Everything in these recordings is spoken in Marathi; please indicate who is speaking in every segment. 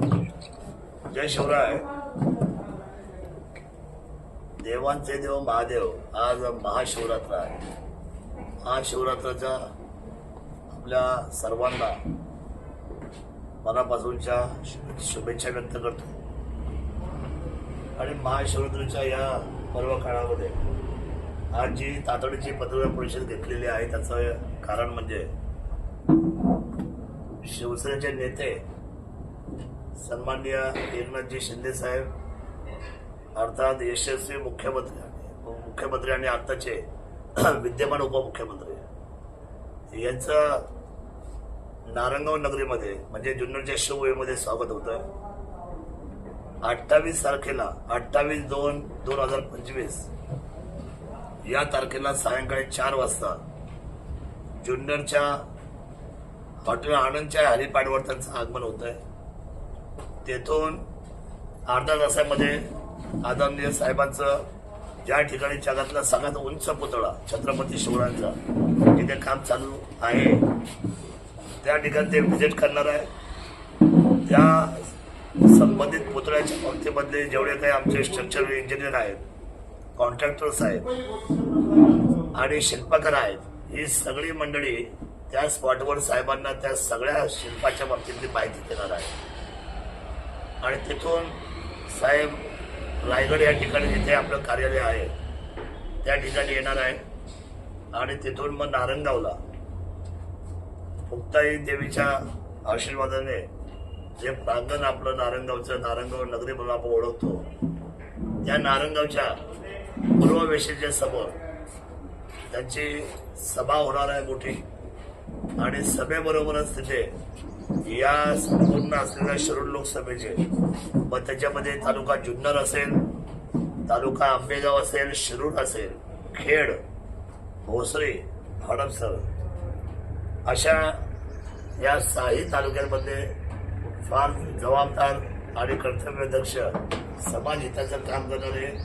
Speaker 1: जय शिवराय. देवांचे देव महादेव आज महाशिवरात्र आहे. महाशिवरात्राच्या आपल्या सर्वांना मनापासूनच्या शुभेच्छा व्यक्त करतो. आणि महाशिवरात्रीच्या या पर्व काळामध्ये आज जी तातडीची पत्रकार परिषद घेतलेली आहे त्याचं कारण म्हणजे शिवसेनेचे नेते सन्मान्य एकनाथजी शिंदे साहेब अर्थात यशस्वी मुख्यमंत्री मुख्यमंत्री आणि आत्ताचे विद्यमान उपमुख्यमंत्री. यांचं नारंगाव नगरीमध्ये म्हणजे जुन्नरच्या शिवभूमीमध्ये स्वागत होतं अठ्ठावीस तारखेला अठ्ठावीस दोन दोन हजार पंचवीस या तारखेला सायंकाळी चार वाजता जुन्नरच्या हॉटेल आनंदच्या हरिपाडवर त्यांचं आगमन होत आहे तेथून अर्धा तासामध्ये आदरणीय साहेबांचं ज्या ठिकाणी जगातला सगळ्यात उंच पुतळा छत्रपती शिवरायांचा तिथे काम चालू आहे. त्या ठिकाणी ते व्हिजिट करणार आहे. त्या संबंधित पुतळ्याच्या पंक्तीमधले जेवढे काही आमचे स्ट्रक्चरल इंजिनियर आहेत कॉन्ट्रॅक्टर्स आहेत आणि शिल्पकार आहेत ही सगळी मंडळी त्या स्पॉटवर साहेबांना त्या सगळ्या शिल्पाच्या बाबतीतली माहिती देणार आहे आणि तिथून साहेब रायगड या ठिकाणी जिथे आपलं कार्यालय आहे त्या ठिकाणी येणार आहे. आणि तिथून मग नारंगावला मुक्ताई देवीच्या आशीर्वादाने जे प्रांगण आपलं नारंगावचं नारंगाव नगरी म्हणून आपण ओळखतो त्या नारंगावच्या पूर्ववेशीच्या समोर त्यांची सभा होणार आहे मोठी. आणि सभेबरोबरच तिथे या संपूर्ण असलेल्या शिरूर लोकसभेचे मग त्याच्यामध्ये तालुका जुन्नर असेल तालुका आंबेगाव असेल शिरूर असेल खेड भोसरे हडपसर अशा या साही तालुक्यांमध्ये फार जबाबदार आणि कर्तव्यदक्ष समाज हिताचं काम करणारे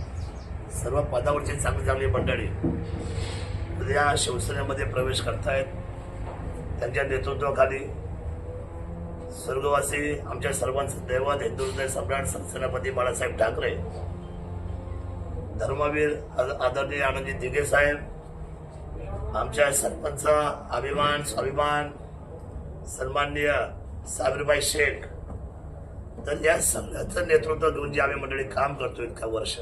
Speaker 1: सर्व पदावरची चांगली चांगली मंडळी या शिवसेनेमध्ये प्रवेश करतायत. त्यांच्या नेतृत्वाखाली स्वर्गवासी आमच्या सर्वांचं दैवत हिंदुत्व सम्राट सेनापती बाळासाहेब ठाकरे धर्मवीर आदरणीय आनंदी दिघे साहेब आमच्या सरपंच अभिमान स्वाभिमान सन्माननीय साबरीबाई शेख तर या सगळ्याचं नेतृत्व घेऊन जी आम्ही मंडळी काम करतो इतका वर्ष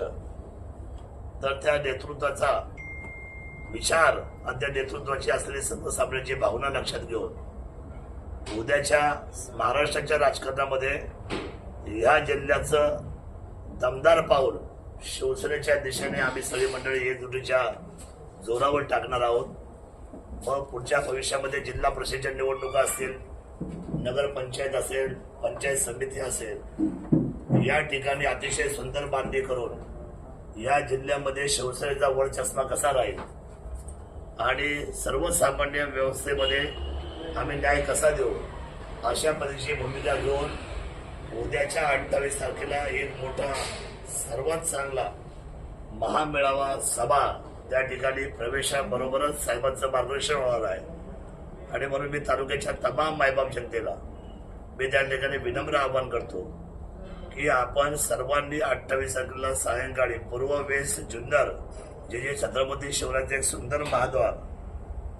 Speaker 1: तर त्या नेतृत्वाचा विचार आणि त्या नेतृत्वाची असलेली सर्वसामान्यांची भावना लक्षात घेऊन उद्याच्या महाराष्ट्राच्या राजकारणामध्ये ह्या जिल्ह्याचं दमदार पाऊल शिवसेनेच्या दिशेने आम्ही सगळी मंडळी एकजुटीच्या जोरावर टाकणार आहोत. मग पुढच्या भविष्यामध्ये जिल्हा परिषदेच्या निवडणुका असतील नगरपंचायत असेल पंचायत समिती असेल या ठिकाणी अतिशय सुंदर बांधणी करून या जिल्ह्यामध्ये शिवसेनेचा वर चष्मा कसा राहील? आणि सर्वसामान्य व्यवस्थेमध्ये आम्ही न्याय कसा देऊ? अशा पद्धतीची भूमिका घेऊन उद्याच्या अठ्ठावीस तारखेला एक मोठा सर्वात चांगला महामेळावा सभा त्या ठिकाणी प्रवेशाबरोबरच साहेबांचं मार्गदर्शन होणार आहे. आणि म्हणून मी तालुक्याच्या तमाम मायबाप जनतेला मी त्या ठिकाणी विनम्र आवाहन करतो की आपण सर्वांनी अठ्ठावीस तारखेला सायंकाळी पूर्व वेस जुन्नर जे जे छत्रपती शिवराजचे एक सुंदर महाद्वार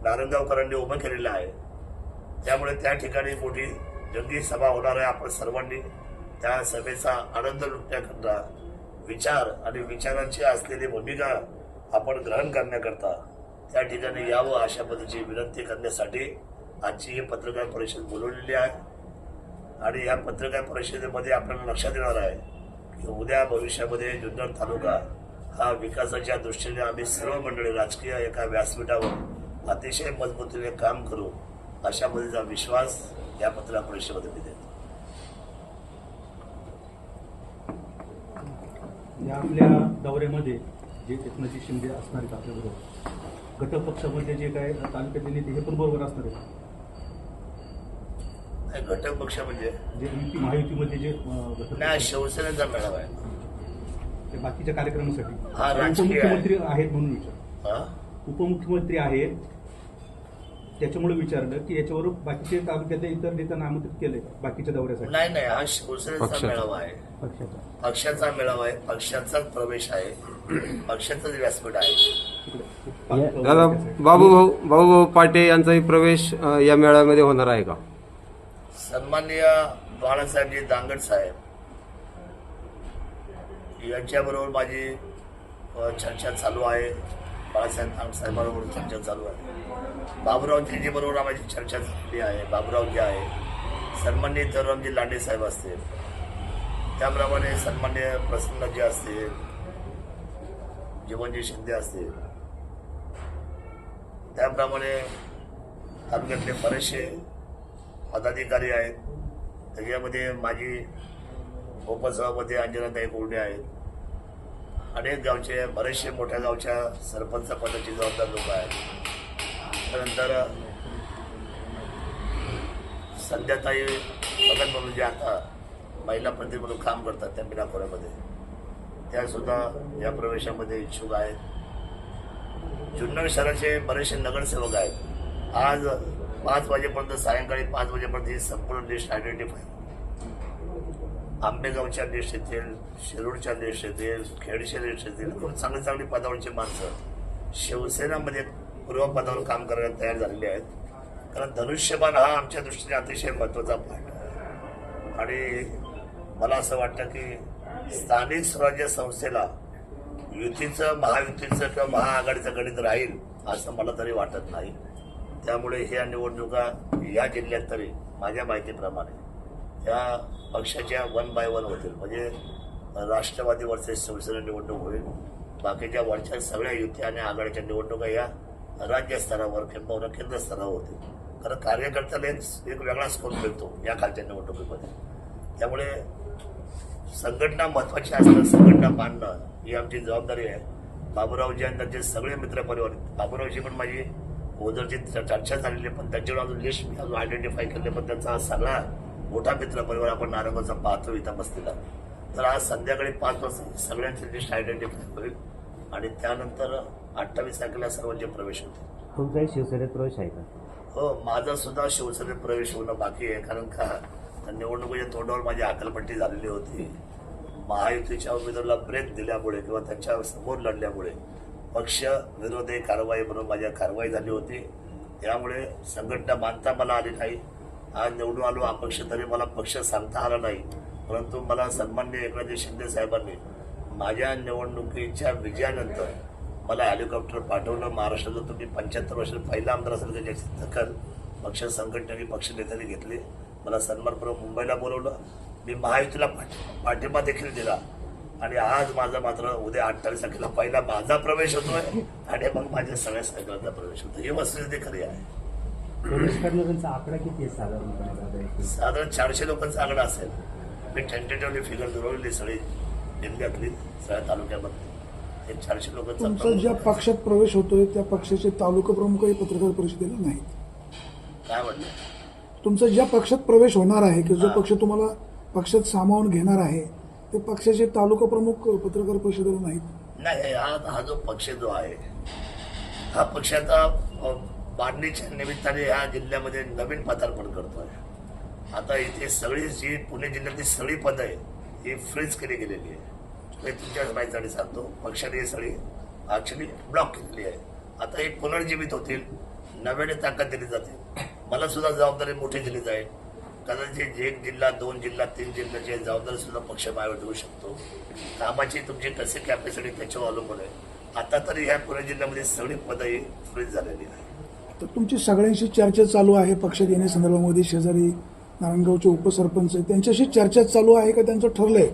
Speaker 1: नारंगावकरांनी उभं केलेलं आहे त्यामुळे त्या ठिकाणी मोठी जंगी सभा होणार आहे. आपण सर्वांनी त्या सभेचा आनंद लुटण्याकरता विचार आणि विचारांची असलेली भूमिका आपण ग्रहण करण्याकरता त्या ठिकाणी यावं अशा पद्धतीची विनंती करण्यासाठी आजची ही पत्रकार परिषद बोलवलेली आहे. आणि या पत्रकार परिषदेमध्ये आपल्याला लक्षात येणार आहे की उद्या भविष्यामध्ये जुन्नर तालुका हा विकासाच्या दृष्टीने आम्ही सर्व मंडळी राजकीय एका व्यासपीठावर अतिशय मजबूतीने काम करू. अशा पद्धतीचा विश्वास या पत्रकार परिषदेमध्ये मी देतो.
Speaker 2: या आपल्या दौऱ्यामध्ये जे एकनाथजी शिंदे असणार आहेत आपल्याबरोबर घटक पक्षामध्ये जे काय तालुक्यातले नेते हे पण बरोबर असणार आहेत.
Speaker 1: नाही, घटक पक्ष म्हणजे?
Speaker 2: जे युती महायुतीमध्ये जे अं, घटक
Speaker 1: नाही
Speaker 2: पक्ष
Speaker 1: शिवसेनेचा मेळावा आहे.
Speaker 2: आहेत, ते बाकीच्या कार्यक्रमासाठी.
Speaker 1: हा, राजकीय आहे.
Speaker 2: उपमुख्यमंत्री आहेत म्हणून विचार.
Speaker 1: हा?
Speaker 2: उपमुख्यमंत्री आहेत त्याच्यामुळे विचारलं की याच्यावर बाकीचे तालुक्यातल्या इतर नेत्यांना आमंत्रित केले बाकीच्या दौऱ्यासाठी.
Speaker 1: नाही नाही हा शिवसेनेचा
Speaker 3: पक्षाचा.
Speaker 1: मेळावा आहे.
Speaker 2: पक्षाचा.
Speaker 1: पक्षाचा मेळावा आहे पक्षाचाच प्रवेश आहे पक्षाचंच व्यासपीठ आहे.
Speaker 3: दादा बाबू भाऊ बाबू भाऊ पाटे यांचाही प्रवेश या मेळाव्यामध्ये होणार आहे का?
Speaker 1: सन्माननीय बाळासाहेबजी दांगड साहेब. यांच्याबरोबर माझी चर्चा चालू आहे. बाळासाहेब साहेबांबरोबर चर्चा चालू आहे. बाबुरावजी बरोबर माझी चर्चा झालेली आहे बाबुरावजी आहे सन्मान्य धरमजी लांडे साहेब असतील त्याप्रमाणे सन्मान्य प्रसन्नजी असतील जीवनजी शिंदे असतील त्याप्रमाणे तालुक्यातले बरेचसे पदाधिकारी आहेत. त्याच्यामध्ये माझी उपसभापती अंजनाताई कोरडे आहेत. अनेक गावचे बरेचसे मोठ्या गावच्या सरपंच पदाची जबाबदार लोक आहेत. त्यानंतर संध्याताई बघत म्हणून जे आता महिला प्रतिनिधी म्हणून काम करतात त्या मीनाखोऱ्यामध्ये त्यासुद्धा या प्रवेशामध्ये इच्छुक आहेत. जुन्नर शहराचे बरेचसे नगरसेवक आहेत. आज पाच वाजेपर्यंत सायंकाळी पाच वाजेपर्यंत ही संपूर्ण लिस्ट आयडेंटिफाय आंबेगावच्या लिस्ट येतील शिरूरच्या लिस्ट येतील खेडच्या लिस्ट येतील खूप चांगली चांगली पदावरची माणसं शिवसेनामध्ये पूर्व पदावर काम करायला तयार झालेली आहेत. कारण धनुष्यबाण हा आमच्या दृष्टीने अतिशय महत्त्वाचा पाठ आहे. आणि मला असं वाटतं की स्थानिक स्वराज्य संस्थेला युतीचं महायुतीचं किंवा महाआघाडीचं गणित राहील असं मला तरी वाटत नाही. त्यामुळे ह्या निवडणुका या जिल्ह्यात तरी माझ्या माहितीप्रमाणे त्या पक्षाच्या वन बाय वन होतील म्हणजे राष्ट्रवादी वर्सेस शिवसेना निवडणूक होईल बाकीच्या वरच्या सगळ्या युती आणि आघाडीच्या निवडणुका या राज्यस्तरावर किंवा केंद्रस्तरावर होतील. कारण कार्यकर्त्याला एक एक वेगळा स्कोप मिळतो या खालच्या निवडणुकीमध्ये. त्यामुळे संघटना महत्वाची असणं संघटना बांधणं ही आमची जबाबदारी आहे. बाबूरावजी आणि त्यांचे सगळे मित्रपरिवार बाबूरावजी पण माझी ओझरची चर्चा झालेली आहे, पण त्यांच्यावर अजून लिस्ट मी अजून आयडेंटिफाय केले पण त्यांचा हा सगळा मोठा मित्रपरिवार आपण नारंगाचा पाहतो इथं बसलेला तर आज संध्याकाळी पाच वाजता सगळ्यांची लिस्ट आयडेंटिफाय होईल. आणि त्यानंतर अठ्ठावीस तारखेला सर्वांचे प्रवेश होतील.
Speaker 4: तुमचाही शिवसेनेत प्रवेश आहे का?
Speaker 1: हो माझा सुद्धा शिवसेनेत प्रवेश होणं बाकी आहे. कारण का निवडणुकीच्या तोंडावर माझी अकलपट्टी झालेली होती. महायुतीच्या उमेदवाराला ब्रेक दिल्यामुळे किंवा त्यांच्यासमोर लढल्यामुळे पक्ष विरोधी कारवाई म्हणून माझ्या कारवाई झाली होती. त्यामुळे संघटना बांधता मला आली नाही. आज निवडून आलो अपक्ष तरी मला पक्ष सांगता आला नाही. परंतु मला सन्मान्य एकनाथजी शिंदे साहेबांनी माझ्या निवडणुकीच्या विजयानंतर मला हेलिकॉप्टर पाठवलं. महाराष्ट्राचं तुम्ही पंच्याहत्तर वर्ष पहिला आमदार असेल तर ज्याची दखल पक्ष संघटनेने पक्ष नेत्यांनी घेतली. मला सन्मानपूर्वक मुंबईला बोलवलं. मी महायुतीला पाठ- पाठिंबा देखील दिला. आणि आज माझा मात्र उद्या अठ्ठावीस तारखेला पहिला माझा प्रवेश होतोय. आणि मग माझ्या सगळ्या साहेबांचा प्रवेश होतो ही वस्तुस्थिती खरी आहे.
Speaker 4: आकडा किती आहे साधारणपणे?
Speaker 1: साधारण चारशे लोकांचा आकडा असेल मी टेंटेटिव्हली फिगर धरवलेली सगळी जिल्ह्यातली सगळ्या तालुक्यामध्ये हे चारशे लोकांचा
Speaker 5: तुमचा
Speaker 1: प्रमुख
Speaker 5: ज्या. पक्षात प्रवेश होतोय त्या पक्षाचे तालुका प्रमुखही पत्रकार परिषदेला नाहीत
Speaker 1: काय म्हटलं
Speaker 5: तुमचा ज्या पक्षात प्रवेश होणार आहे की जो. पक्ष तुम्हाला पक्षात सामावून घेणार आहे ते पक्षाचे तालुका प्रमुख पत्रकार परिषदेला नाहीत
Speaker 1: नाही हा हा जो पक्ष जो आहे हा पक्ष आता अ, बांधणीच्या निमित्ताने ह्या जिल्ह्यामध्ये नवीन पदार्पण करतोय. आता इथे सगळी जी पुणे जिल्ह्यातली सगळी पदं आहे ही फ्रीज केली गेलेली आहे मी माहितीसाठी सांगतो पक्षाने ही सगळी ऍक्च्युली ब्लॉक केलेली आहे. आता हे पुनर्जीवित होतील नव्याने ताकद दिली जाते. मला सुद्धा जबाबदारी मोठी दिली जाईल. कदाचित एक जिल्हा दोन जिल्हा तीन जिल्ह्याची जबाबदारी सुद्धा पक्ष माझ्यावर देऊ शकतो. कामाची तुमची कसे कॅपॅसिटी त्याच्यावर अवलंबून आहे. आता तरी ह्या पुणे जिल्ह्यामध्ये सगळी पदं ही फ्रीज झालेली आहे
Speaker 5: तर तुमची सगळ्यांशी चर्चा चालू आहे पक्ष देण्यासंदर्भामध्ये शेजारी नारायणगावचे उपसरपंच आहे त्यांच्याशी चर्चा चालू आहे का? त्यांचं ठरलंय.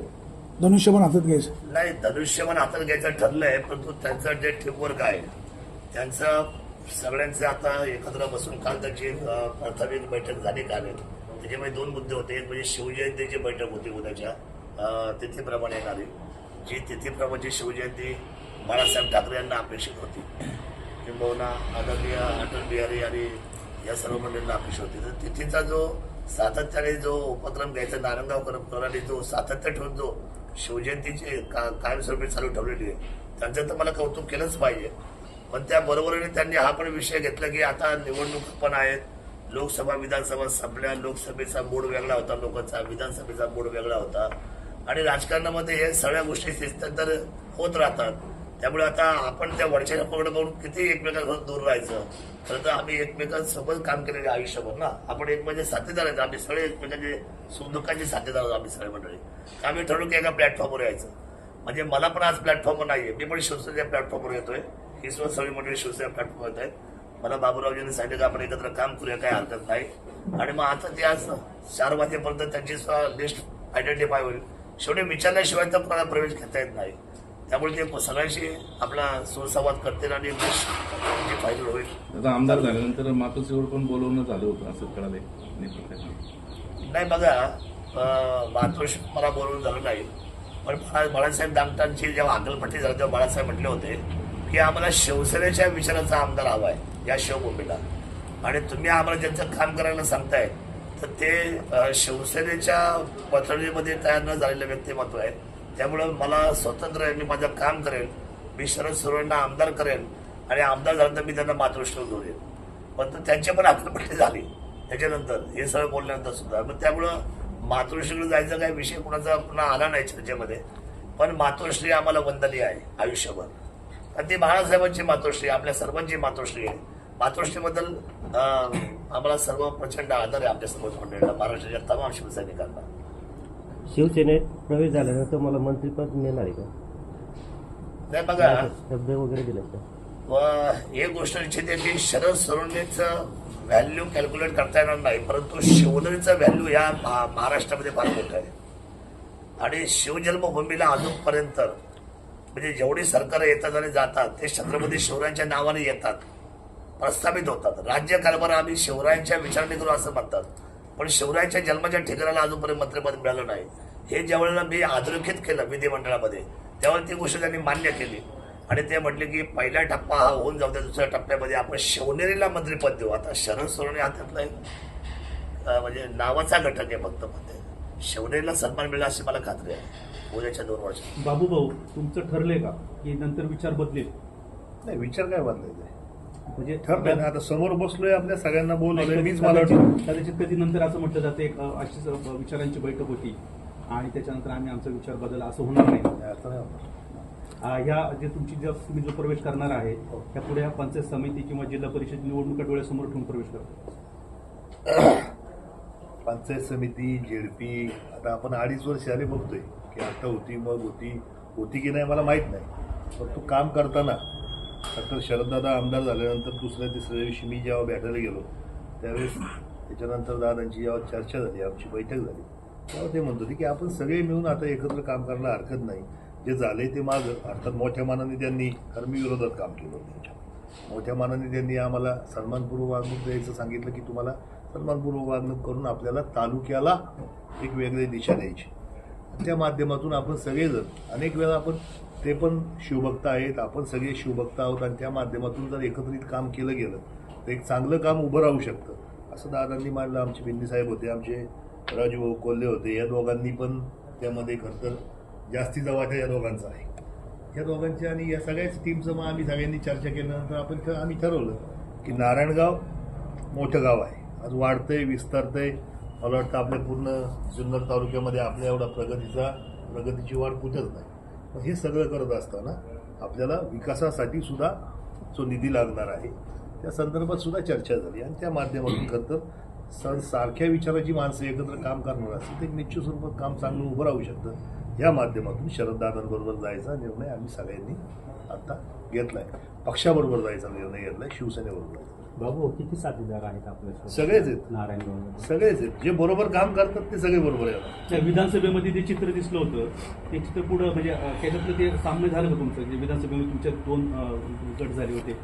Speaker 5: धनुष्यबाण हातात घ्यायचं.
Speaker 1: नाही धनुष्यबाण हातात घ्यायचं ठरलंय परंतु त्यांचं जे टीमवर्क आहे त्यांचं सगळ्यांचं आता एकत्र बसून काल त्याची प्राथमिक बैठक झाली काल. त्याच्यामध्ये दोन मुद्दे होते. एक म्हणजे शिवजयंतीची बैठक होती उद्याच्या तिथीप्रमाणे आली जी तिथीप्रमाणे शिवजयंती बाळासाहेब ठाकरे यांना अपेक्षित होती. किंबहुना आदरणीय अटल बिहारी आणि या सर्व मंडळींना अपेक्षा होती. तर तिथेचा जो सातत्याने जो उपक्रम घ्यायचा नारायणगाव कराने जो सातत्य ठेवून जो शिवजयंतीचे का कायमस्वरूपी चालू ठेवलेली आहे त्यांचं तर मला कौतुक केलंच पाहिजे. पण त्या बरोबरीने त्यांनी हा पण विषय घेतला की आता निवडणूक पण आहेत. लोकसभा विधानसभा संपल्या लोकसभेचा मूड वेगळा होता लोकांचा विधानसभेचा मूड वेगळा होता. आणि राजकारणामध्ये हे सगळ्या गोष्टी शिस्तांतर होत राहतात. त्यामुळे आता आपण त्या वरच्या पकड पाहून किती एकमेकांपासून दूर राहायचं. खरं तर आम्ही एकमेकांसोबत काम केलेले आयुष्यभर ना. आपण एक म्हणजे साथीदार आहेत. आम्ही सगळे एकमेकांचे सुखदुःखाचे साथीदार आहोत आम्ही सगळे मंडळी. तर आम्ही ठरवू की एका प्लॅटफॉर्मवर यायचं. म्हणजे मला पण आज प्लॅटफॉर्मवर आहे मी पण शिवसेनेच्या प्लॅटफॉर्मवर येतोय. ही सुद्धा सगळी मंडळी शिवसेना प्लॅटफॉर्मवर येत आहेत. मला बाबूरावजींनी सांगितलं की आपण एकत्र काम करूया काही हरकत नाही. आणि मग आता ते आज चार वाजेपर्यंत त्यांची लिस्ट आयडेंटिफाय होईल. शेवटी विचारल्याशिवाय तर कोणाला प्रवेश घेता येत नाही. त्यामुळे ते सगळ्यांशी आपला सुसंवाद करतील आणि फायनल होईल.
Speaker 6: आता आमदार झाल्यानंतर मातोश्रीवर पण बोलवणं झालं होतं असं नेतृत्वाने.
Speaker 1: नाही बघा मातोश्री मला बोलून झालं नाही. पण बाळा- बाळासाहेब दामटांची जेव्हा अकलपट्टी झाली तेव्हा बाळासाहेब म्हटले होते की आम्हाला शिवसेनेच्या विचाराचा आमदार हवा आहे या शिवभूमीला. आणि तुम्ही आम्हाला ज्यांचं काम करायला सांगताय तर ते शिवसेनेच्या पथडीमध्ये तयार न झालेलं व्यक्तिमत्व आहे त्यामुळं मला स्वतंत्र आहे मी माझं काम करेन. मी शरद सोरेंना आमदार करेन आणि आमदार झाल्यानंतर मी त्यांना मातृष्ट धुरेन पण तर त्यांचे पण अकलपट्टी झाली. त्याच्यानंतर हे सगळं बोलल्यानंतर सुद्धा. मग त्यामुळं मातृश्रीकडे जायचा काही विषय कुणाचा पुन्हा आला नाही चर्चेमध्ये पण मातोश्री आम्हाला वंदनीय आहे आयुष्यभर. आणि ती बाळासाहेबांची मातोश्री आपल्या सर्वांची मातोश्री आहे. मातोश्रीबद्दल आम्हाला सर्व प्रचंड आदर आहे आपल्या सर्व मंडळीला महाराष्ट्राच्या तमाम शिवसैनिकांना.
Speaker 4: शिवसेनेत प्रवेश झाल्यानंतर मला मंत्रीपद मिळणार आहे का?
Speaker 1: नाही बघा.
Speaker 4: शब्द वगैरे दिले का?
Speaker 1: व एक गोष्ट निश्चित आहे की शरद सोनवणेचं व्हॅल्यू कॅल्क्युलेट करता येणार नाही परंतु शिवनेरीचं व्हॅल्यू या महा- महाराष्ट्रामध्ये फार मोठं आहे. आणि शिवजन्मभूमीला अजूनपर्यंत म्हणजे जेवढी सरकार येतात आणि जातात ते छत्रपती शिवरायांच्या नावाने येतात प्रस्थापित होतात. राज्य कारभार आम्ही शिवरायांच्या विचारणे करू असं म्हणतात. पण शिवरायांच्या जन्माच्या ठिकाणाला अजूनपर्यंत मंत्रिपद मिळालं नाही. हे ज्यावेळेला मी अधोरेखित केलं विधिमंडळामध्ये त्यावेळेला ती गोष्ट त्यांनी मान्य केली. आणि ते म्हटले की पहिला टप्पा हा होऊन जाऊ द्या दुसऱ्या टप्प्यामध्ये आपण शिवनेरीला मंत्रिपद देऊ. आता शरद सोडणे हा त्यातला म्हणजे नावाचा घटक आहे फक्त मध्ये शिवनेरीला सन्मान मिळेल अशी मला खात्री आहे. उद्याच्या दोन वर्षात.
Speaker 2: बाबू भाऊ तुमचं ठरलंय का? की नंतर विचार बदलेल?
Speaker 7: नाही विचार काय बदलायचा
Speaker 2: म्हणजे
Speaker 7: ठरलंय ना आता समोर बसलोय आपल्या सगळ्यांना बोलवलंय मीच मला
Speaker 2: कदाचित कधी नंतर असं म्हटलं जातं एक अशीच विचारांची बैठक होती. आणि त्याच्यानंतर आम्ही आमचा विचार बदल असं होणार नाही. ह्या जे तुमची जर तुम्ही जो प्रवेश करणार आहे त्या पुढे ह्या पंचायत समिती किंवा जिल्हा परिषद निवडणुका डोळ्यासमोर ठेवून प्रवेश करतो.
Speaker 7: पंचायत समिती जेडपी आता आपण अडीच वर्ष आले बघतोय की आता होती मग होती. होती की नाही मला माहीत नाही. पण तू काम करताना डॉक्टर शरददादा आमदार झाल्यानंतर दुसऱ्या तिसऱ्या दिवशी मी जेव्हा भेटायला गेलो त्यावेळेस त्याच्यानंतर दादांची जेव्हा चर्चा झाली आमची बैठक झाली तेव्हा ते म्हणत होते की आपण सगळे मिळून आता एकत्र काम करायला हरकत नाही. जे झाले ते माझं अर्थात मोठ्या मानाने त्यांनी कारण मी विरोधात काम केलं होतं मोठ्या मानाने त्यांनी आम्हाला सन्मानपूर्वक वागणूक द्यायचं सांगितलं की तुम्हाला सन्मानपूर्वक वागणूक करून आपल्याला तालुक्याला एक वेगळी दिशा द्यायची. त्या माध्यमातून आपण सगळेजण अनेक वेळा आपण ते पण शिवभक्त आहेत. आपण सगळे शिवभक्त आहोत आणि त्या माध्यमातून जर एकत्रित काम केलं गेलं तर एक चांगलं काम उभं राहू शकतं. असं दादांनी मानलं आमचे बिंदी साहेब होते आमचे राजूभाऊ कोल्हे होते. या दोघांनी पण त्यामध्ये खरं तर जास्तीचा वाटा या दोघांचा आहे. या दोघांच्या आणि या सगळ्याच टीमचं मग आम्ही सगळ्यांनी चर्चा केल्यानंतर आपण आम्ही ठरवलं की नारायणगाव मोठं गाव आहे. आज वाढतंय विस्तारतंय. मला वाटतं आपल्या पूर्ण जुन्नर तालुक्यामध्ये आपल्या एवढा प्रगतीचा प्रगतीची वाढ कुठंच नाही. हे सगळं करत असताना आपल्याला विकासासाठी सुद्धा जो निधी लागणार आहे त्या संदर्भात सुद्धा चर्चा झाली. आणि त्या माध्यमातून खरंतर सण सारख्या विचाराची माणसं एकत्र काम करणार असतील तर निश्चित स्वरूपात काम चांगलं उभं राहू शकतं. या माध्यमातून शरददादांबरोबर जायचा निर्णय आम्ही सगळ्यांनी आता आहे पक्षाबरोबर जायचा निर्णय घेतला आहे शिवसेनेबरोबर जायचा.
Speaker 4: बाबू किती साथीदार आहेत आपल्या
Speaker 7: सगळेच आहेत.
Speaker 4: नारायणगाव
Speaker 7: सगळेच आहेत. जे बरोबर काम करतात ते सगळे बरोबर आहेत.
Speaker 2: त्या विधानसभेमध्ये जे चित्र दिसलं होतं ते चित्र पुढं म्हणजे त्याच्यातलं ते सामने झालं का तुमचं जे विधानसभेमध्ये तुमच्या दोन गट झाले होते.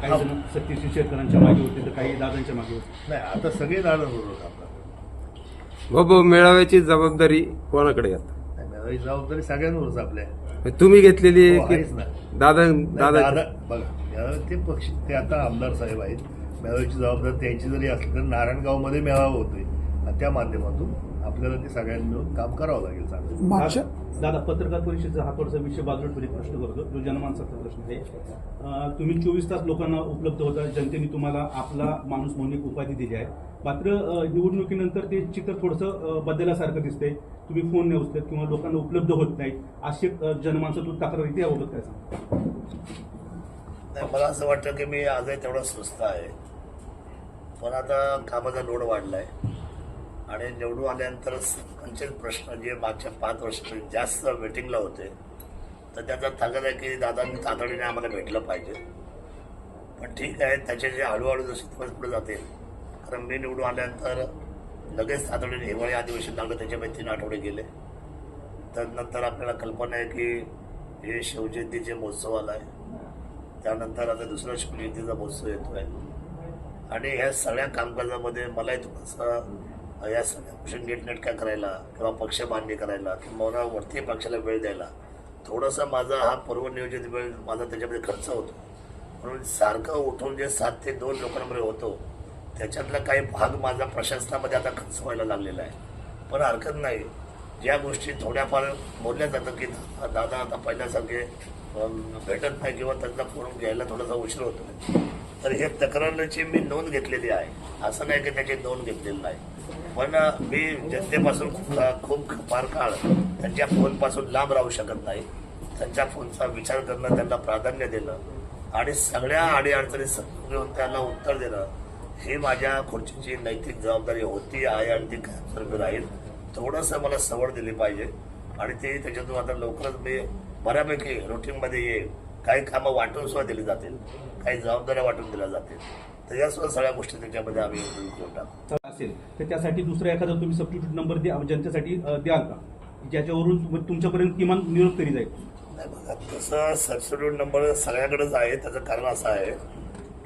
Speaker 2: काही जण सतीश शेतकऱ्यांच्या मागे होते तर काही दादांच्या मागे होते.
Speaker 7: नाही आता सगळे काम करतात.
Speaker 3: भाऊ भाऊ मेळाव्याची जबाबदारी कोणाकडे आता?
Speaker 7: जबाबदारी सगळ्यांवरच आपल्या
Speaker 3: तुम्ही घेतलेली
Speaker 7: हो.
Speaker 3: दादा दादा
Speaker 7: दादा बघा. मेळावा ते पक्ष ते आता आमदार साहेब आहेत. मेळाव्याची जबाबदारी त्यांची जरी असली तर नारायणगावमध्ये मेळावा होतोय. आणि त्या माध्यमातून आपल्याला ते सगळ्यांनी मिळून काम करावं लागेल चांगलं.
Speaker 2: दादा पत्रकार परिषदेचा हा थोडासा विषय बाजूला ठेवून एक प्रश्न करतो. जो जनमानसाचा प्रश्न आहे. तुम्ही चोवीस तास लोकांना उपलब्ध होता. जनतेने तुम्हाला आपला माणूस म्हणून एक उपाधी दिली आहे. मात्र निवडणुकीनंतर ते चित्र थोडंसं बदलल्यासारखं दिसतंय. तुम्ही फोन नाही उचलत किंवा लोकांना उपलब्ध होत नाही अशी जनमानसातून तक्रार येते याबाबत काय सांगा
Speaker 1: नाही मला असं वाटतं की मी आजही तेवढा सुस्त आहे. पण आता कामाचा लोड आहे आणि निवडून आल्यानंतर पंचायत प्रश्न जे मागच्या पाच वर्ष जास्त वेटिंगला होते तर त्याचा ताकद आहे की दादांनी तातडीने आम्हाला भेटलं पाहिजे. पण ठीक आहे त्याचे जे हळूहळू जसे दिवस पुढे जातील कारण मी निवडून आल्यानंतर लगेच तातडीने हिवाळी अधिवेशन लागलं त्याच्यामध्ये तीन आठवडे गेले. तर नंतर आपल्याला कल्पना आहे की हे शिवजयंतीचे महोत्सव आला आहे त्यानंतर आता दुसरा शिवजयंतीचा महोत्सव आहे आणि ह्या सगळ्या कामकाजामध्ये मलाही थोडंसं या सगळ्या गोष्टी नीटनेटक्या करायला किंवा पक्ष मान्य करायला किंवा मला वरती पक्षाला वेळ द्यायला थोडासा माझा हा पूर्वनियोजित वेळ माझा त्याच्यामध्ये खर्च होतो. म्हणून सारखं उठून जे सात ते दोन लोकांमध्ये होतो त्याच्यातला काही भाग माझा प्रशासनामध्ये आता खर्च व्हायला लागलेला आहे. पण हरकत नाही. ज्या गोष्टी थोड्याफार बोलल्या जातात की दादा आता पहिल्यासारखे भेटत नाही किंवा त्यांचा फोन घ्यायला थोडासा उशीर होतो. तर हे तक्रारीची मी नोंद घेतलेली आहे. असं नाही की त्याची नोंद घेतलेली नाही. पण मी जनतेपासून खूप खूप फार काळ त्यांच्या फोनपासून लांब राहू शकत नाही. त्यांच्या फोनचा विचार करणं त्यांना प्राधान्य देणं आणि सगळ्या अडीअडचणी समजून घेऊन त्यांना उत्तर देणं ही माझ्या खुर्चीची नैतिक जबाबदारी होती आहे आणि ती कायमस्वरूपी राहील. थोडंसं मला सवड दिली पाहिजे आणि ते त्याच्यातून आता लवकरच मी बऱ्यापैकी रुटीनमध्ये येईल काही कामं वाटून सुद्धा दिली जातील काही जबाबदाऱ्या वाटून दिल्या जातील. त्याच्यासुद्धा सगळ्या गोष्टी त्याच्यामध्ये आम्ही घेऊन टाकू
Speaker 2: असेल. तर त्यासाठी दुसरा एखादा तुम्ही सबस्टिट्यूट नंबर द्या जनतेसाठी द्याल का? ज्याच्यावरून तुम- तुमच्यापर्यंत किमान निरोप तरी जाईल.
Speaker 1: नाही बघा तसं सबस्टिट्यूट नंबर सगळ्याकडेच आहे. त्याचं कारण असं आहे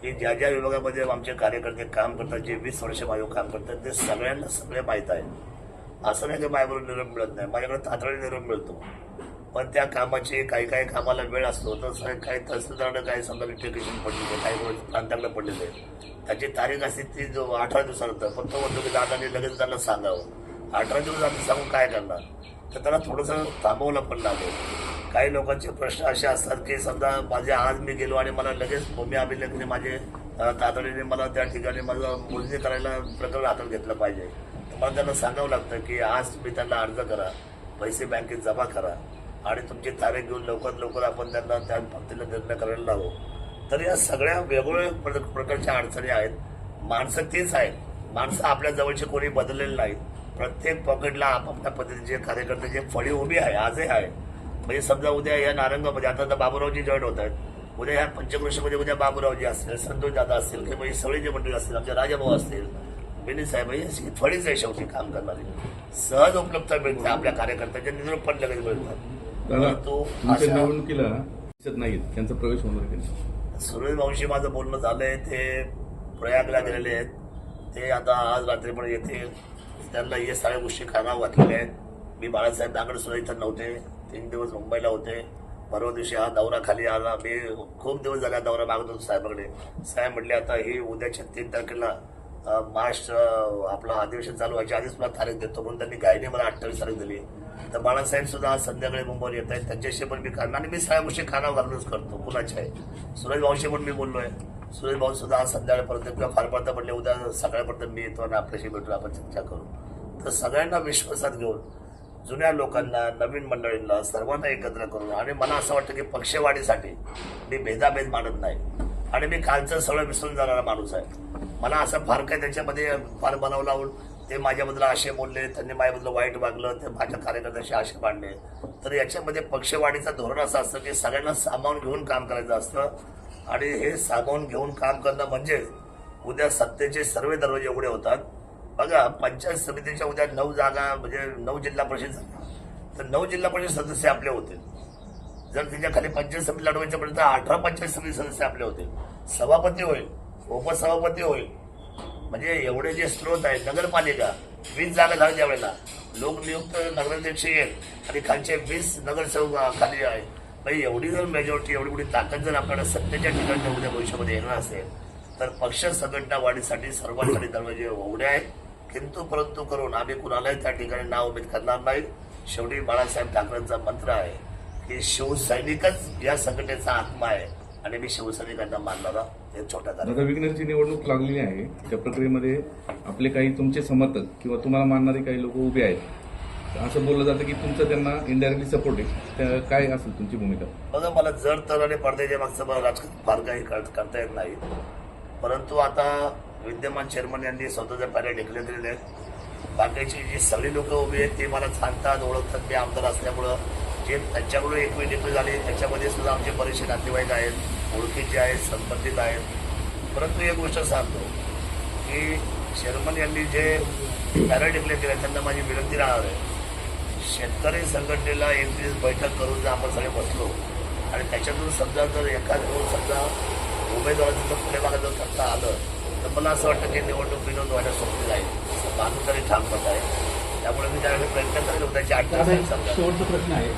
Speaker 1: की ज्या ज्या विभागामध्ये आमचे कार्यकर्ते काम करतात जे वीस वर्ष माझे काम करतात ते सगळ्यांना सगळे माहीत आहे असं नाही की माझ्याबरोबर निरोप मिळत नाही. माझ्याकडे तातडीने निरोप मिळतो. पण त्या कामाची काही काही कामाला वेळ असतो तर काही तहसीलदारानं काही समजा लिटिगेशन पडलेले काही गोष्टी प्रांताकडे पडलेले त्याची तारीख असते ती जो अठरा दिवसानंतर पण तो म्हणतो की दादाने लगेच त्यांना सांगावं. अठरा दिवस आम्ही सांगून काय करणार? तर त्याला थोडंसं थांबवलं पण लागेल. काही लोकांचे प्रश्न असे असतात की समजा माझे आज मी गेलो आणि मला लगेच भूमी अभिलेखने माझे तातडीने मला त्या ठिकाणी माझं मोजणी करायला प्रकरण हातात घेतलं पाहिजे. तर मला त्यांना सांगावं लागतं की आज तुम्ही त्यांना अर्ज करा पैसे बँकेत जमा करा. आणि तुमची तारीख घेऊन लवकरात लवकर आपण त्यांना त्या बाबतीला निर्णय करायला लावू. तर या सगळ्या वेगवेगळ्या प्र- प्रकारच्या अडचणी आहेत. माणसं तीच आहेत. माणसं आपल्या जवळचे कोणी बदललेले नाहीत. प्रत्येक पॉकेटला आपापल्या पद्धतीचे कार्यकर्ते जे फळी उभी आहे आजही आहे. म्हणजे समजा उद्या या नारंगामध्ये आता तर बाबूरावजी जॉईन होत आहेत. उद्या ह्या पंचक्रोशीमध्ये उद्या बाबूरावजी असतील संतोष दादा असतील किंवा ही सगळी जे मंडळी असतील आमचे राजाभाऊ असतील बेनी साहेब ही फळीच आहे शेवटी काम करणारी. सहज उपलब्धता मिळते आपल्या कार्यकर्त्याच्या निरोप पण लगेच मिळतात.
Speaker 6: तुमच्या निवडणुकीला दिसत नाहीत. त्यांचा प्रवेश होणार की नाही?
Speaker 1: माझं बोलणं झालंय ते प्रयागला गेलेले आहेत. ते आता आज रात्री पण येतील. त्यांना हे सगळ्या गोष्टी कानावर घातलेल्या आहेत. मी बाळासाहेब दांगड सुद्धा इथं नव्हते. तीन दिवस मुंबईला होते. परवा दिवशी हा दौरा खाली आला. मी खूप दिवस झाला दौरा मागत होतो साहेबाकडे. साहेब म्हटले आता ही उद्याच्या तीन तारखेला महाराष्ट्र मार्च आपलं अधिवेशन चालू व्हायच्या आधीच मला तारीख देतो म्हणून त्यांनी गायने मला अठ्ठावीस तारीख दिली. तर बाळासाहेब सुद्धा आज संध्याकाळी मुंबईवर येत आहेत. त्यांच्याशी पण मी कारण आणि मी सगळ्या गोष्टी घालूनच करतो कुणाच्या आहे. सुरेश भाऊशी पण मी बोललोय. सुरेश भाऊ सुद्धा आज संध्याकाळपर्यंत किंवा फार पडता पडले उद्या सकाळपर्यंत मी येतो आणि आपल्याशी भेटून आपण चर्चा करू. तर सगळ्यांना विश्वासात घेऊन जुन्या लोकांना नवीन मंडळींना सर्वांना एकत्र करून आणि मला असं वाटतं की पक्षवाढीसाठी मी भेदाभेद मानत नाही. आणि मी कालचं सगळं विसरून जाणारा माणूस आहे. मला असं फार काही त्याच्यामध्ये फार बनाव लावून ते माझ्याबद्दल आशे बोलले त्यांनी माझ्याबद्दल वाईट वागलं ते माझ्या कार्यकर्त्याशी आशे मांडले. तर याच्यामध्ये पक्षवाढीचं धोरण असं असतं की सगळ्यांना सामावून घेऊन काम करायचं असतं. आणि हे सामावून घेऊन काम करणं म्हणजे उद्या सत्तेचे सर्व दरवाजे उघडे होतात. बघा पंचायत समितीच्या उद्या नऊ जागा म्हणजे नऊ जिल्हा परिषद तर नऊ जिल्हा परिषद सदस्य आपले होते. जर तिच्या खाली पंचायत समिती लढवायच्या पर्यंत अठरा पंचायत समिती सदस्य आपले होते. सभापती होईल उपसभापती होईल. म्हणजे एवढे जे स्रोत आहेत नगरपालिका वीस जागा झाल्या त्यावेळेला. लोकनियुक्त नगराध्यक्ष येईल आणि खालचे वीस नगरसेवक खाली आहे म्हणजे एवढी जर मेजॉरिटी एवढी मोठी ताकद जर आपल्याला सत्तेच्या ठिकाणी उद्या भविष्यामध्ये येणार असेल तर पक्ष संघटना वाढीसाठी सर्वांसाठी दरवाजे उघडे आहेत. किंतु परंतु करून आम्ही कुणालाही त्या ठिकाणी नाव उमेद करणार नाही. शेवटी बाळासाहेब ठाकरेंचा मंत्र आहे की शिवसैनिकच या संघटनेचा आत्मा आहे. आणि मी शिवसैनिकांना मानणारा एक छोटा
Speaker 6: दादा विग्नरची निवडणूक लागलेली आहे. त्या प्रक्रियेमध्ये आपले काही तुमचे समर्थक किंवा तुम्हाला मानणारे काही लोक उभे आहेत. असं बोललं जातं की तुमचं त्यांना इनडायरेक्टली सपोर्ट आहे. काय असेल तुमची भूमिका?
Speaker 1: बघा मला जर तर आणि पडद्याच्या मागचं मला राजकारण फार काही कर- करता येत नाही. परंतु आता विद्यमान चेअरमन यांनी स्वतःच्या पायऱ्या डिक्लेअर केलेल्या आहेत. बाकीची जी सगळी लोक उभी आहेत ते मला सांगतात ओळखतात. मी आमदार असल्यामुळं जे त्यांच्याकडून एकवी डिक्लेअर झाली त्याच्यामध्ये सुद्धा आमचे बरेचसे नातेवाईक आहेत ओळखीचे आहेत संबंधित आहेत. परंतु एक गोष्ट सांगतो की चेअरमन यांनी जे पॅरा डिक्लेअर केलं त्यांना माझी विनंती राहणार आहे. शेतकरी संघटनेला एक दिवस बैठक करून जर आपण सगळे बसलो आणि त्याच्यातून समजा जर एखाद दोन समजा उमेदवाराचं जर पुढे मागे जर करता आलं तर मला असं वाटतं की निवडणूक विनोद व्हायला सोपी जाईल. माझं तरी ठाम मत आहे. त्यामुळे मी त्यावेळी प्रयत्न करेल त्याची आठ तास समजा.
Speaker 2: शेवटचा प्रश्न आहे.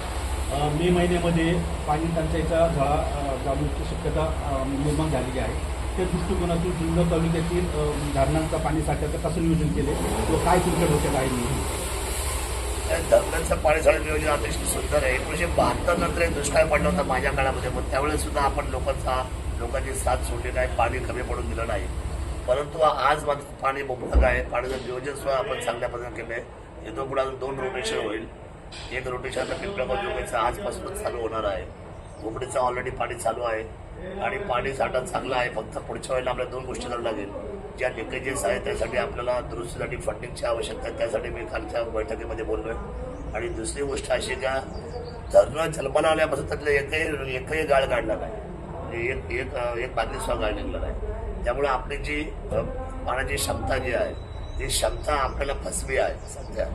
Speaker 2: मे महिन्यामध्ये पाणी टंचाईचा झळा जाण्याची शक्यता निर्माण झालेली आहे. त्या दृष्टिकोनातून जुन्नर तालुक्यातील धरणांचा पाणी साठ्याचं कसं नियोजन केले व काय तुमच्या डोक्यात आहे नियोजन
Speaker 1: पाणी झाडं नियोजन अतिशय सुंदर आहे. एकोणीशे बहात्तर नंतर एक दुष्काळ पडला होता माझ्या काळामध्ये पण त्यावेळेस सुद्धा आपण लोकांचा लोकांची साथ सोडली नाही पाणी कमी पडून दिलं नाही. परंतु आज मात्र पाणी मुबलक आहे. पाण्याचं नियोजन सुद्धा आपण चांगल्या पद्धतीने केलं आहे येतो पुढे अजून दोन रोटेशन होईल. एक रोटेशन आता पिंपळगाव जोगाईचं आजपासूनच चालू होणार आहे. उमडीचं ऑलरेडी पाणी चालू आहे. आणि पाणी साठा चांगला आहे. फक्त पुढच्या वेळेला आपल्याला दोन गोष्टी कराव्या लागेल. ज्या लिकेजेस आहेत त्यासाठी आपल्याला दुरुस्तीसाठी फंडिंगची आवश्यकता आहे. त्यासाठी मी कालच्या बैठकीमध्ये बोललोय. आणि दुसरी गोष्ट अशी का धरणं जन्माला आल्यापासून त्यातलं एकही एकही गाळ काढला नाही. एक एक एक बादली सुद्धा गाळ निघणार नाही. त्यामुळे आपली जी पाण्याची क्षमता जी आहे ती क्षमता आपल्याला फसवी आहे सध्या.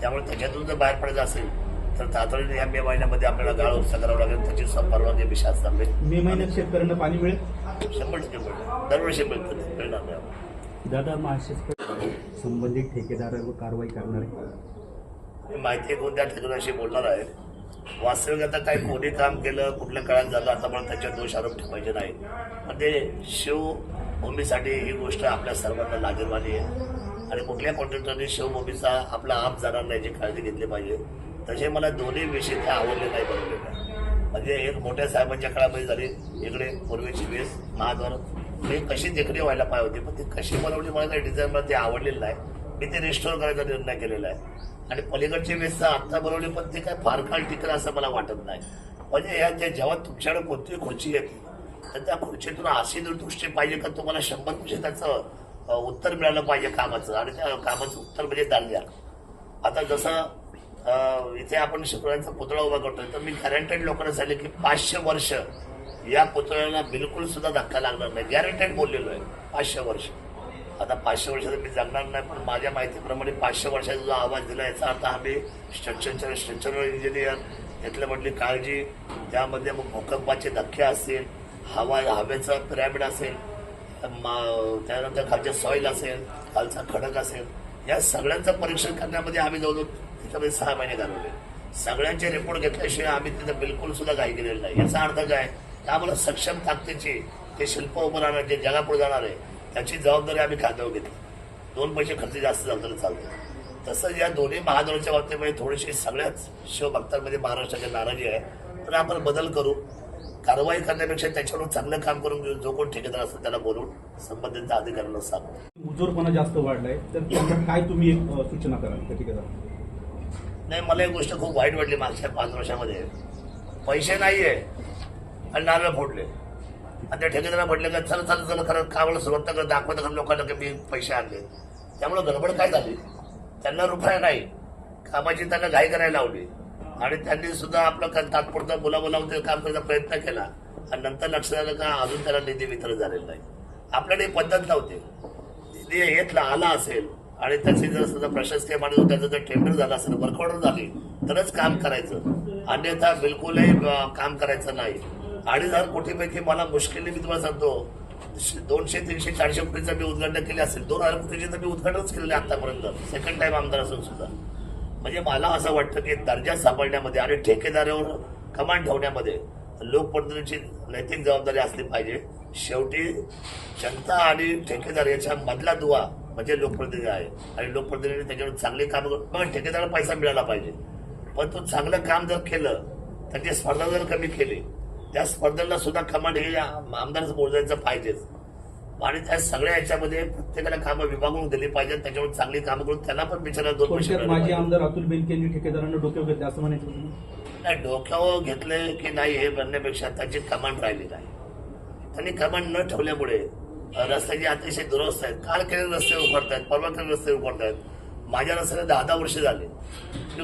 Speaker 1: त्यामुळे त्याच्यातून जर बाहेर पडायचं असेल तर तातडीने या मे महिन्यामध्ये आपल्याला गाळ उपसा करावा लागेल त्याची परवानगी मी शासनाकडे.
Speaker 2: मे महिन्यात शेतकऱ्यांना पाणी मिळेल?
Speaker 1: शंभर टक्के मिळेल. दरवर्षी मिळतं ते, मिळणार नाही आम्हाला.
Speaker 4: दादा महाराष्ट्र संबंधित ठेकेदारावर कारवाई करणार आहे?
Speaker 1: माहिती घेऊन त्या ठिकाणाशी बोलणार आहे. वास्तविक आता काय कोणी काम केलं कुठल्या काळात झालं आता मला त्याच्यावर दोष आरोप ठेवायचे नाही पण ते शिवभूमीसाठी ही गोष्ट आपल्या सर्वांना लाजीरवाणी आहे. आणि कुठल्या कॉन्ट्रॅक्टरने शिवभूमीचा आपला आप जाणार नाही याची काळजी घेतली पाहिजे तसे मला दोन्ही विषय ते आवडले नाही बनवले म्हणजे एक मोठ्या साहेबांच्या काळामध्ये झाली इकडे पूर्वीची वेस महाद्वार हे कशी देखणी व्हायला पाहिजे होती पण ती कशी बनवली मला काही डिझाईन मला ते आवडलेलं नाही. मी ते रिस्टोर करायचा निर्णय केलेला आहे. आणि पलीकडची वेस तर आत्ता बनवली पण ते काय फार काळ टिकलं असं मला वाटत नाही. म्हणजे या ज्या जेव्हा तुमच्याकडे कोणतीही खुर्ची येते तर त्या खुर्चीतून अशी पाहिजे का तुम्हाला शंभर खुर्ची त्याचं उत्तर मिळालं पाहिजे कामाचं. आणि त्या कामाचं उत्तर म्हणजे दांड्या. आता जसं इथे आपण शुक्रवारचा पुतळा उभा करतोय तर मी गॅरंटेड लोकांना सांगितलं की पाचशे वर्ष या पुतळ्याला बिलकुल सुद्धा धक्का लागणार नाही. गॅरंटेड बोललेलो आहे पाचशे वर्ष. आता पाचशे वर्ष मी जगणार नाही पण माझ्या माहितीप्रमाणे पाचशे वर्षाचा जो आवाज दिला याचा अर्थ आम्ही स्ट्रक्चरच्या स्ट्रक्चरल इंजिनियर त्यातल्या म्हटली काळजी त्यामध्ये मग भूकंपाचे धक्के असतील हवा हवेचं पिरॅमिड असेल त्यानंतर खालचे सॉईल असेल खालचा खडक असेल या सगळ्यांचं परीक्षण करण्यामध्ये आम्ही जवळजवळ त्याच्यामध्ये सहा महिने घालवले. सगळ्यांचे रिपोर्ट घेतल्याशिवाय आम्ही तिथं बिलकुल सुद्धा घाई केलेलं नाही. याचा अर्थ काय? तर आम्हाला सक्षम ताकदीची ते शिल्प उभं राहणार जे जगापुढे जाणार आहे त्याची जबाबदारी आम्ही खात्यावर घेतली. दोन पैसे खर्च जास्त झालं तरी चालतं तसंच या दोन्ही महादोराच्या बाबतीमध्ये थोडीशी सगळ्याच शिवभक्तांमध्ये महाराष्ट्राची नाराजी आहे. तर आपण बदल करू. कारवाई करण्यापेक्षा त्याच्यावर चांगलं काम करून घेऊन जो कोण ठेकेदार असेल त्याला बोलून संबंधित अधिकाऱ्यांना सांगू.
Speaker 2: मुजोरपणा जास्त वाढलाय तर काय तुम्ही एक सूचना कराल ठिकाणी
Speaker 1: नाही मला एक गोष्ट खूप वाईट वाटली मागच्या पाच वर्षामध्ये. पैसे नाहीये आणि नारळ फोडले. आणि त्या ठेकेदारा म्हटले का चला चला चला खरं कामाला सुरुवात कर दाखवत लोकांना की मी पैसे आणले. त्यामुळे गडबड काय झाली? त्यांना रुपया नाही. कामाची त्यांना घाई करायला लावली. आणि त्यांनी सुद्धा आपलं तात्पुरता तात्पुरतं बोलाबोलामध्ये काम करण्याचा प्रयत्न केला. आणि नंतर लक्षात आलं का अजून त्याला निधी वितरण झालेला नाही. आपल्याकडे पद्धत नव्हती. निधी येतला आला असेल आणि त्याची जर समजा प्रशासकीय माणूस त्याचं जर टेंडर झालं असेल वर्क ऑर्डर झाली तरच काम करायचं. अन्यथा बिलकुलही काम करायचं नाही. अडीच हजार कोटीपैकी मला मुश्किलने मी तुम्हाला सांगतो दोनशे तीनशे चारशे कोटीचं मी उद्घाटन केले असेल. दोन हजार कोटीचे तर मी उद्घाटनच केलेले आतापर्यंत. सेकंड टाइम आमदार असून सुद्धा. म्हणजे मला असं वाटतं की दर्जा सांभाळण्यामध्ये आणि ठेकेदारावर कमांड ठेवण्यामध्ये लोकप्रतिनिधीची नैतिक जबाबदारी असली पाहिजे. शेवटी जनता आणि ठेकेदार याच्या मधला दुवा म्हणजे लोकप्रतिनिधी आहे. आणि लोकप्रतिनिधी त्याच्यावर चांगले काम करून पण ठेकेदाराला पैसा मिळाला पाहिजे. पण तो चांगलं काम जर केलं त्याची स्पर्धा जर कमी केली त्या स्पर्धेला सुद्धा कमांड हे आमदारच मोजायचं पाहिजेच. आणि त्या सगळ्या याच्यामध्ये प्रत्येकाला कामं विभागून दिली पाहिजे त्याच्यावर चांगली कामं करून त्यांना पण बिचारा दोन पैसे
Speaker 2: थोडक्यात
Speaker 1: मिळाले
Speaker 2: माजी. आमदार अतुल बेनके यांनी ठेकेदारांना डोक्यावर घेतले असं म्हणायचं
Speaker 1: नाही डोक्यावर घेतले की नाही हे म्हणण्यापेक्षा त्याची कमांड राहिली नाही. त्यांनी कमांड न ठेवल्यामुळे अ, रस्त्याची अतिशय दुरवस्था आहेत काल केलेले रस्ते उघडतायत परवा केलेले रस्ते उघडतायत. माझ्या रस्त्याला दहा दहा वर्ष झाले.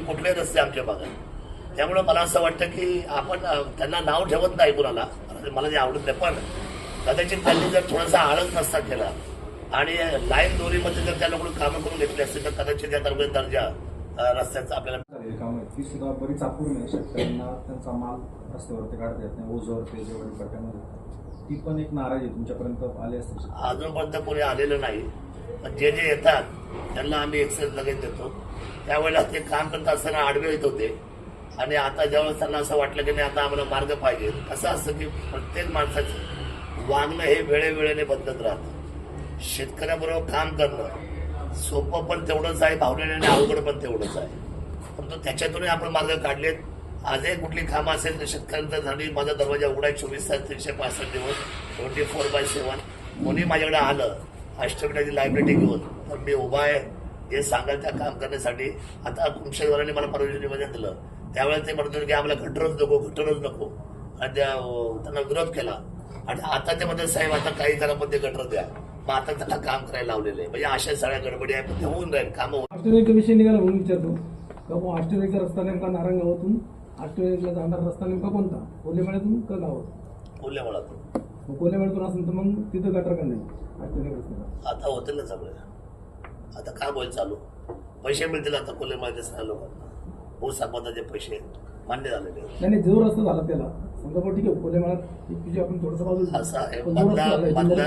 Speaker 1: कुठले रस्ते आमच्या भागात त्यामुळे मला असं वाटतं की आपण अ, त्यांना नाव ठेवत नाही कुणाला. मला ते आवडत नाही. पण कदाचित त्यांनी जर थोडासा आळस नसता केला आणि लाईन दोरीमध्ये जर त्या लोकांनी कामं करून घेतली असतील तर कदाचित या दरम्यान दर्जा रस्त्याचा आपल्याला
Speaker 8: ती सुद्धा बरीच आहे. शेतकऱ्यांना त्यांचा माल रस्त्यावरती काढता येत नाही ओझवरती जेवढी पट्ट्यामध्ये ती पण एक नाराजी तुमच्यापर्यंत आली असते.
Speaker 1: अजूनपर्यंत कोणी आलेलं नाही. पण जे जे येतात त्यांना आम्ही एक्सेस लगेच देतो. त्यावेळेला ते काम करत असताना आडवे येत होते. आणि आता ज्यावेळेस त्यांना असं वाटलं की नाही आता आम्हाला मार्ग पाहिजे. कसं असतं की प्रत्येक माणसाचं वागणं हे वेळेवेळेने बदलत राहतं. शेतकऱ्याबरोबर काम करणं सोपं पण तेवढंच आहे भावनेने आणि अवघड पण तेवढंच आहे. परंतु त्याच्यातूनही आपण मार्ग काढलेत. आजही कुठली कामं असेल तर शेतकऱ्यांचा झाली. माझा दरवाजा उघडाय चोवीस तास तीनशे पासष्ट दिवस ट्वेंटी फोर बाय सेवन कोणी माझ्याकडे आलं अष्टविनाची लायब्ररी घेऊन तर मी उभा आहे. हे सांगाल त्या काम करण्यासाठी. आता कुमशेश्वरांनी मला परवानगी दिलं. त्यावेळेस ते म्हणत होते की आम्हाला घटरच नको घटरच नको. आणि त्या त्यांना विरोध केला. आणि आता ते म्हणतात साहेब आता काही ते गटर द्या. मग आता त्यांना काम करायला लावलेलं. आहे म्हणजे अशा सगळ्या गडबडी आहे पण ते होऊन राहील कामं होऊन
Speaker 9: विषय निघाला म्हणून विचारतो. का बुवा अष्टविनायकचा रस्ता नेमका नारायणगावातून अष्टविनायकला जाणारा रस्ता नेमका कोणता? कोलेमाळ्यातून का गावात
Speaker 1: मला
Speaker 9: मग कोलेमाळ्यातून असेल तर मग तिथं गटर का नाही? रस्त्याला
Speaker 1: आता होतील ना सगळे. आता काय होईल चालू. पैसे मिळतील आता कोल्हे माहिती सगळ्या लोकांना. ऊस संपदाचे पैसे मान्य झालेले
Speaker 9: नाही, जो रस्ता झाला त्याला. आहे
Speaker 1: आहे.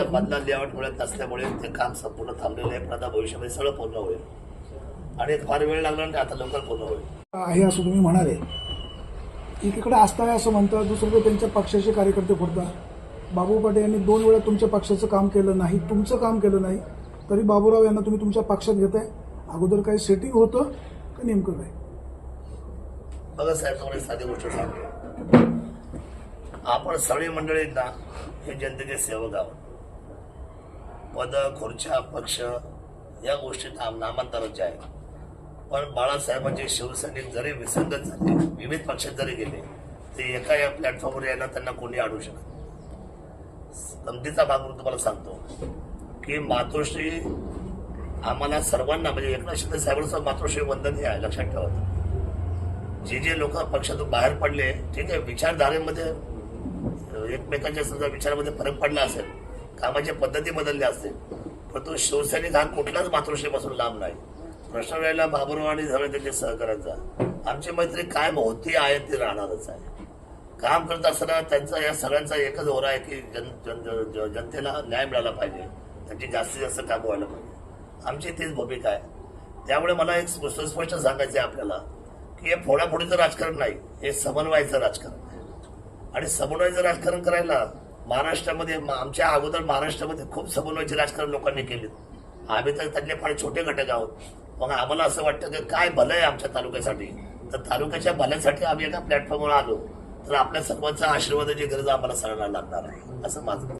Speaker 1: बदला लेआउट मिळत नसल्यामुळे ते काम संपूर्ण थांबलेलं आहे. पण आता भविष्यामध्ये सगळं पूर्ण होईल. आणि फार वेळ लागला आणि आता लवकर पूर्ण होईल.
Speaker 5: आहे असं तुम्ही म्हणाले. एकीकडे असताय असं म्हणतात दुसरीकडे त्यांच्या पक्षाचे कार्यकर्ते फुटतात बाबू पाटे यांनी दोन वेळा तुमच्या पक्षाचं काम केलं नाही तुमचं काम केलं नाही तरी बाबूराव यांना तुम्ही तुमच्या पक्षात घेताय. अगोदर काही सेटिंग होतं का नेमकं काय?
Speaker 1: बघा साहेब तुम्हाला साधी गोष्ट सांगतो. आपण सगळी मंडळींना हे जनतेचे सेवक आहोत. पद खुर्च्या पक्ष या गोष्टी नाम नामांतराच्या आहेत. पण बाळासाहेबांचे शिवसैनिक जरी विसंगत झाले विविध पक्षात जरी गेले ते एका या प्लॅटफॉर्मवर यायला त्यांना कोणी अडू शकत गमतीचा भाग म्हणून तुम्हाला सांगतो की मातोश्री आम्हाला सर्वांना म्हणजे एकनाथ शिंदे साहेबांचं मातोश्री वंदन हे आहे लक्षात ठेवा. जे जे लोक पक्षातून बाहेर पडले ठीक आहे विचारधारेमध्ये एकमेकांच्या समजा विचारामध्ये फरक पडला असेल कामाच्या पद्धती बदलल्या असतील पण तो शिवसैनिक हा कुठलाच मातृश्रीपासून लांब नाही. प्रश्न वेळेला बाबुराव आणि झालं त्याच्या सहकार्यांचा. आमची मैत्री काय होती आहे ती राहणारच आहे. काम करत असताना त्यांचा या सगळ्यांचा एकच ओरा आहे की जन, जन, जनतेला न्याय मिळाला पाहिजे. त्यांची जास्तीत जास्त काम व्हायला पाहिजे. आमची तीच भूमिका आहे. त्यामुळे मला एक सुस्पष्ट सांगायचं आहे आपल्याला की हे फोडाफोडीचं राजकारण नाही हे समन्वयाचं राजकारण. आणि समन्वयाचं राजकारण करायला महाराष्ट्रामध्ये आमच्या अगोदर महाराष्ट्रामध्ये खूप समन्वयाचे राजकारण लोकांनी केले. आम्ही तर त्यातले फार छोटे घटक आहोत. मग आम्हाला असं वाटतं की काय भलं आहे आमच्या तालुक्यासाठी? तर तालुक्याच्या भल्यासाठी आम्ही एका प्लॅटफॉर्मवर आलो. तर आपल्या सर्वांचा आशीर्वादाची गरज आम्हाला सगळ्यांना लागणार आहे. असं माझं